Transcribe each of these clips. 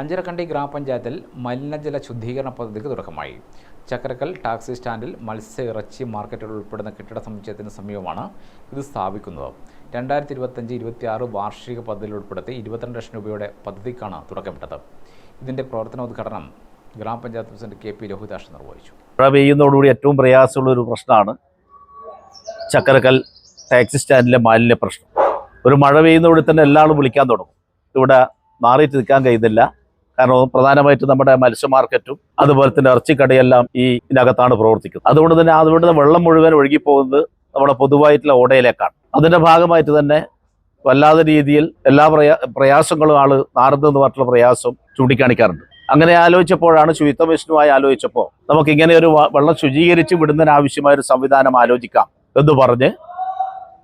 അഞ്ചരക്കണ്ടി ഗ്രാമപഞ്ചായത്തിൽ മലിനജല ശുദ്ധീകരണ പദ്ധതിക്ക് തുടക്കമായി. ചക്കരക്കൽ ടാക്സി സ്റ്റാൻഡിൽ മത്സ്യ ഇറച്ചി മാർക്കറ്റുകൾ ഉൾപ്പെടുന്ന കെട്ടിട സമുച്ചയത്തിന് സമീപമാണ് ഇത് സ്ഥാപിക്കുന്നത്. രണ്ടായിരത്തി ഇരുപത്തഞ്ച് ഇരുപത്തിയാറ് വാർഷിക പദ്ധതിയിൽ ഉൾപ്പെടുത്തി ഇരുപത്തിരണ്ട് ലക്ഷം രൂപയുടെ പദ്ധതിക്കാണ് തുടക്കമിട്ടത്. ഇതിന്റെ പ്രവർത്തനോദ്ഘാടനം ഗ്രാമപഞ്ചായത്ത് പ്രസിഡന്റ് കെ പി ലോഹിതാഷ് നിർവഹിച്ചു. മഴ പെയ്യുന്നതോടുകൂടി ഏറ്റവും പ്രയാസമുള്ള ഒരു പ്രശ്നമാണ് ചക്കരക്കൽ ടാക്സി സ്റ്റാൻഡിലെ മാലിന്യ പ്രശ്നം. ഒരു മഴ പെയ്യുന്നതോടെ തന്നെ എല്ലാവരും വിളിക്കാൻ തുടങ്ങും. ഇവിടെ മാറിയിട്ട് നിൽക്കാൻ കഴിയുന്നില്ല. കാരണം പ്രധാനമായിട്ടും നമ്മുടെ മത്സ്യ മാർക്കറ്റും അതുപോലെ തന്നെ ഇറച്ചിക്കടയെല്ലാം ഈ ഇതിനകത്താണ് പ്രവർത്തിക്കുന്നത്. അതുകൊണ്ട് തന്നെ അതുകൊണ്ട് വെള്ളം മുഴുവൻ ഒഴുകിപ്പോകുന്നത് നമ്മുടെ പൊതുവായിട്ടുള്ള ഓടയിലേക്കാണ്. അതിന്റെ ഭാഗമായിട്ട് തന്നെ വല്ലാതെ രീതിയിൽ എല്ലാ പ്രയാ പ്രയാസങ്ങളും ആൾ നാറുന്നതെന്ന് പറഞ്ഞിട്ടുള്ള പ്രയാസം ചൂണ്ടിക്കാണിക്കാറുണ്ട്. അങ്ങനെ ആലോചിച്ചപ്പോഴാണ് ശുചിത്വ മിഷനുമായി ആലോചിച്ചപ്പോൾ നമുക്ക് ഇങ്ങനെ ഒരു വെള്ളം ശുചീകരിച്ച് വിടുന്നതിന് ആവശ്യമായ ഒരു സംവിധാനം ആലോചിക്കാം എന്ന് പറഞ്ഞ്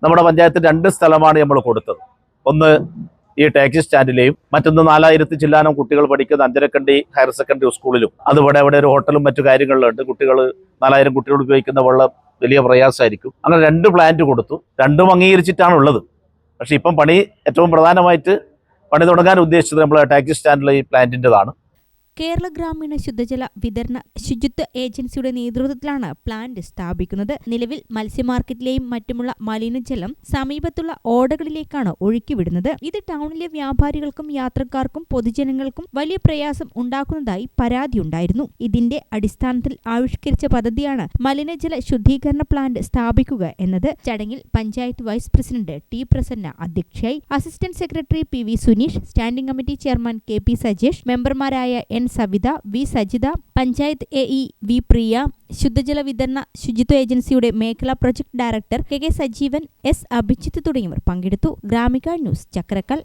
നമ്മുടെ പഞ്ചായത്ത് രണ്ട് സ്ഥലമാണ് നമ്മൾ കൊടുത്തത്. ഒന്ന് ഈ ടാക്സി സ്റ്റാൻഡിലെയും മറ്റൊന്ന് നാലായിരത്തി ചില്ലാനം കുട്ടികൾ പഠിക്കുന്ന അഞ്ചരക്കണ്ടി ഹയർ സെക്കൻഡറി സ്കൂളിലും അതുപോലെ അവിടെ ഒരു ഹോട്ടലും മറ്റു കാര്യങ്ങളിലുണ്ട് കുട്ടികൾ നാലായിരം കുട്ടികൾ ഉപയോഗിക്കുന്ന വെള്ളം വലിയ പ്രയാസമായിരിക്കും. അങ്ങനെ രണ്ട് പ്ലാന്റ് കൊടുത്തു. രണ്ടും അംഗീകരിച്ചിട്ടാണ് ഉള്ളത് പക്ഷേ ഇപ്പം പണി ഏറ്റവും പ്രധാനമായിട്ട് പണി തുടങ്ങാൻ ഉദ്ദേശിച്ചത് നമ്മൾ ടാക്സി സ്റ്റാൻഡിലെ ഈ പ്ലാന്റിന്റെതാണ് കേരള ഗ്രാമീണ ശുദ്ധജല വിതരണ ശുചിത്വ ഏജൻസിയുടെ നേതൃത്വത്തിലാണ് പ്ലാന്റ് സ്ഥാപിക്കുന്നത്. നിലവിൽ മത്സ്യമാർക്കറ്റിലെയും മറ്റുമുള്ള മലിനജലം സമീപത്തുള്ള ഓടകളിലേക്കാണ് ഒഴുക്കിവിടുന്നത്. ഇത് ടൗണിലെ വ്യാപാരികൾക്കും യാത്രക്കാർക്കും പൊതുജനങ്ങൾക്കും വലിയ പ്രയാസം ഉണ്ടാക്കുന്നതായി പരാതിയുണ്ടായിരുന്നു ഇതിന്റെ അടിസ്ഥാനത്തിൽ ആവിഷ്കരിച്ച പദ്ധതിയാണ് മലിനജല ശുദ്ധീകരണ പ്ലാന്റ് സ്ഥാപിക്കുക എന്നത്. ചടങ്ങിൽ panchayat vice president T Prasanna അധ്യക്ഷയായി. Assistant secretary P V Suneesh standing committee chairman K P Sajesh മെമ്പർമാരായ Savitha V Sajitha panchayat A E V Priya ശുദ്ധജല വിതരണ ശുചിത്വ ഏജൻസിയുടെ മേഖലാ project director K K Sajeevan S Abhijith തുടങ്ങിയവർ പങ്കെടുത്തു. Gramika news Chakrakkal.